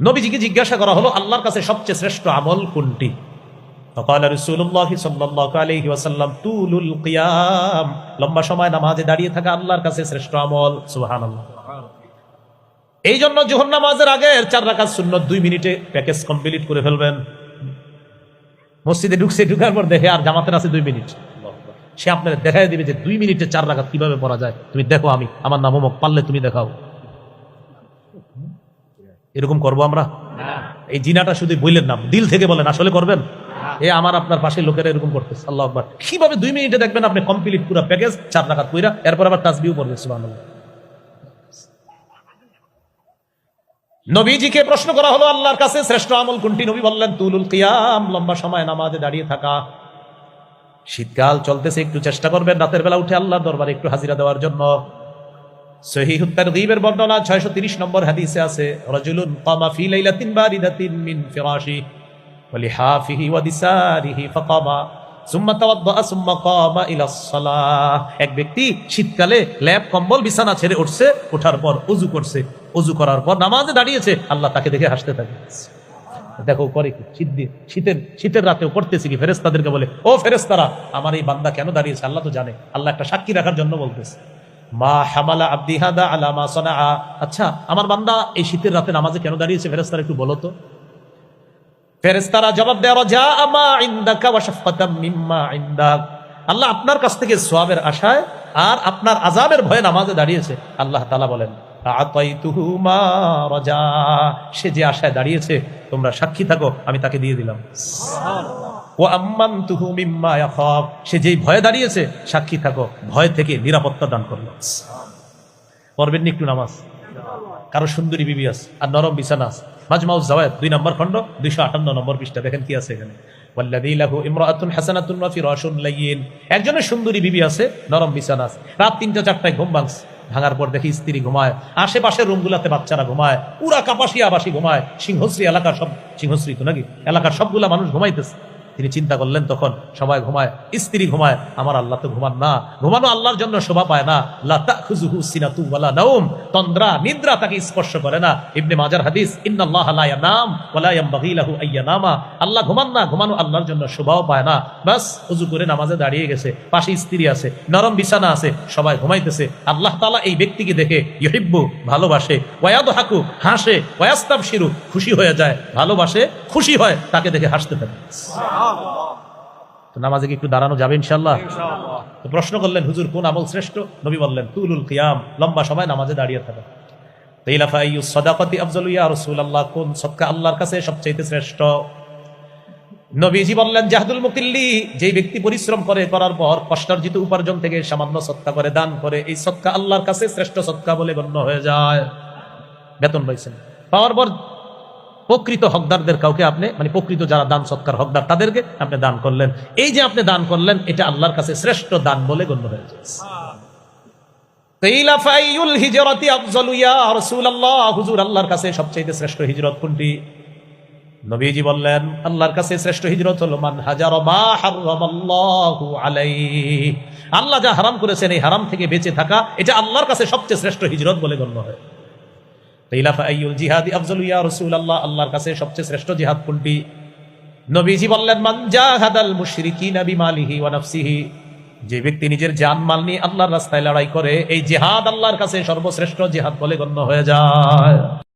নবীজিকে জিজ্ঞাসা করা হলো, আল্লাহর কাছে সবচেয়ে শ্রেষ্ঠ আমল কোনটি? লম্বা সময় নামাজে দাঁড়িয়ে থাকা আল্লাহর কাছে শ্রেষ্ঠ আমল সুহান এই জন্য জোহর নামাজের আগে চার রাকাত শূন্য দুই মিনিটে প্যাকেজ কমপ্লিট করে ফেলবেন। মসজিদে ঢুকছে, ঢুকার পর দেখে আর জামাতের আছে দুই মিনিট। সে আপনার দেখাই দিবে যে দুই মিনিটে চার রাখাত কীভাবে পড়া যায়। তুমি দেখো আমি, আমার নাম অমুক, পারলে তুমি দেখাও। এরকম করব আমরা? এই জিনাটা শুধু বললেন না, দিল থেকে বলেন, আসলে করবেন? এ আমার আপনার পাশের লোকেরা এরকম করতেছে, আল্লাহ আকবার। কীভাবে দুই মিনিটে দেখবেন আপনি কমপ্লিট পুরো প্যাকেজ চার রাকাত কইরা এরপর আবার তাসবিও পড়বে সুবহানাল্লাহ। নবীজিকে প্রশ্ন করা হলো, আল্লাহর কাছে শ্রেষ্ঠ আমল কোনটি? নবী বললেন, তুলুল কিয়াম, লম্বা সময় নামাজে দাঁড়িয়ে থাকা। শীতকাল চলতেছে, একটু চেষ্টা করবেন, রাতের বেলা উঠে আল্লাহর দরবারে একটু হাজিরা দেওয়ার জন্য। সহিহুত্তার বর্ণনা ছয়শো তিরিশ নম্বর হাদিসে আছে, রজুলুন এক ব্যক্তি শীতকালে ল্যাব, কম্বল, বিছানা ছেড়ে উঠছে, উঠার পর উজু করছে। উজু করার পর নামাজে দাঁড়িয়েছে, আল্লাহ তাকে দেখে হাসতে থাকে। দেখো করে কি? শীত দিয়ে, শীতের শীতের রাতেও করতেছি কি? ফেরেস্তাদেরকে বলে, ও ফেরেস্তারা আমার এই বান্দা কেন দাঁড়িয়েছে? আল্লাহ তো জানে। আল্লাহ একটা সাক্ষী রাখার জন্য বলতেছে। মা হামালা আব্দি হাদা আলা মা আচ্ছা আমার বান্দা এই শীতের রাতে নামাজে কেন দাঁড়িয়েছে? ফেরেস্তারা একটু বলো তো। ফেরেস্তারা জবাব দেওয়া আল্লাহ আপনার কাছ থেকে সোয়াবের আশায় আর আপনার আজাবের ভয়ে নামাজে দাঁড়িয়েছে। আল্লাহ তালা বলেন সে যে আশায় দাঁড়িয়েছে, তোমরা সাক্ষী থাকো, আমি তাকে দিয়ে দিলাম। সে যেই ভয়ে দাঁড়িয়েছে, সাক্ষী থাকো, ভয় থেকে নিরাপত্তা দান করল। নি একটু নামাজ? কারও সুন্দরী বিবি আছে, আর নরম বিছানা আছে। মাজমাউজ জাওয়াদ দুই নম্বর খণ্ড, দুইশো আটান্ন নম্বর পৃষ্ঠা। দেখেন কি আছে এখানে। একজনের সুন্দরী বিবি আছে, নরম বিছানা রাত তিনটা চারটায় ঘুম ভাঙছে। ভাঙার পর দেখি স্ত্রী ঘুমায়। আশেপাশের রুমগুলাতে বাচ্চারা ঘুমায়। পুরা কাপাসিয়া আবাসী ঘুমায়। সিংহশ্রী এলাকার সব সিংহশ্রী তো নাকি? এলাকার সবগুলা মানুষ ঘুমাইতেছে। তিনি চিন্তা করলেন তখন সবাই ঘুমায়, স্ত্রী ঘুমায়, আমার আল্লাহ তো ঘুমান না, ঘুমানো আল্লাহর জন্য শোভা পায় না, লা তাখুযুহু সিনাতু ওয়ালা নাওম, তন্দ্রা, নিদ্রা তাকে স্পর্শ করে না। ইবনে মাজার হাদিস আল্লাহ ঘুমান না, ঘুমানো আল্লাহর জন্য শোভাও পায় না। বাস উজু করে নামাজে দাঁড়িয়ে গেছে, পাশে স্ত্রী আছে, নরম বিছানা আছে, সবাই ঘুমাইতেছে। আল্লাহ তাআলা এই ব্যক্তিকে দেখে ইহিব্বু ভালোবাসে। ওয়ায়াদহাকু, হাসে, ওয়ায়াস্তাবশিরু, খুশি হয়ে যায়, ভালোবাসে, খুশি হয়, তাকে দেখে হাসতে থাকে। তো নামাজে কি একটু দাঁড়ানো যাবে ইনশাল্লাহ তো প্রশ্ন করলেন হুজুর কোন আমল শ্রেষ্ঠ? নবী বললেন তুলুল কিয়াম লম্বা সময় নামাজে দাঁড়িয়ে থাকা। তেইলাফাইয়ু সদাকতি আফজল ইয়া রাসূলুল্লাহ কোন সদকা আল্লাহর কাছে সবচেয়ে শ্রেষ্ঠ? নবীজি বললেন জাহাদুল মুকিল্লি যেই ব্যক্তি পরিশ্রম করে করার পর কষ্টার্জিত উপার্জন থেকে সামান্য সৎকা করে দান করে এই সৎকা আল্লাহর কাছে শ্রেষ্ঠ সৎকা বলে গণ্য হয়ে যায়। বেতন পাইছেন। পাওয়ার পর প্রকৃত হকদারদের কাউকে আপনি মানে প্রকৃত যারা দান সৎকার হকদার, তাদেরকে আপনি দান করলেন। এই যে আপনি দান করলেন, এটা আল্লাহর কাছে শ্রেষ্ঠ দান বলে গণ্য হয়ে আল্লাহর আল্লাহ যা হারাম করেছেন, এই হারাম থেকে বেঁচে থাকা, এটা আল্লাহর কাছে সবচেয়ে শ্রেষ্ঠ হিজরত বলে গণ্য হয়। আইয়ুল জিহাদি ইয়া আল্লাহ কাছে সবচেয়ে জিহাদ কোনটি? মান যে ব্যক্তি নিজের জান, মাল নিয়ে আল্লাহর রাস্তায় লড়াই করে, এই জেহাদ আল্লাহর কাছে সর্বশ্রেষ্ঠ জিহাদ বলে গণ্য হয়ে যায়।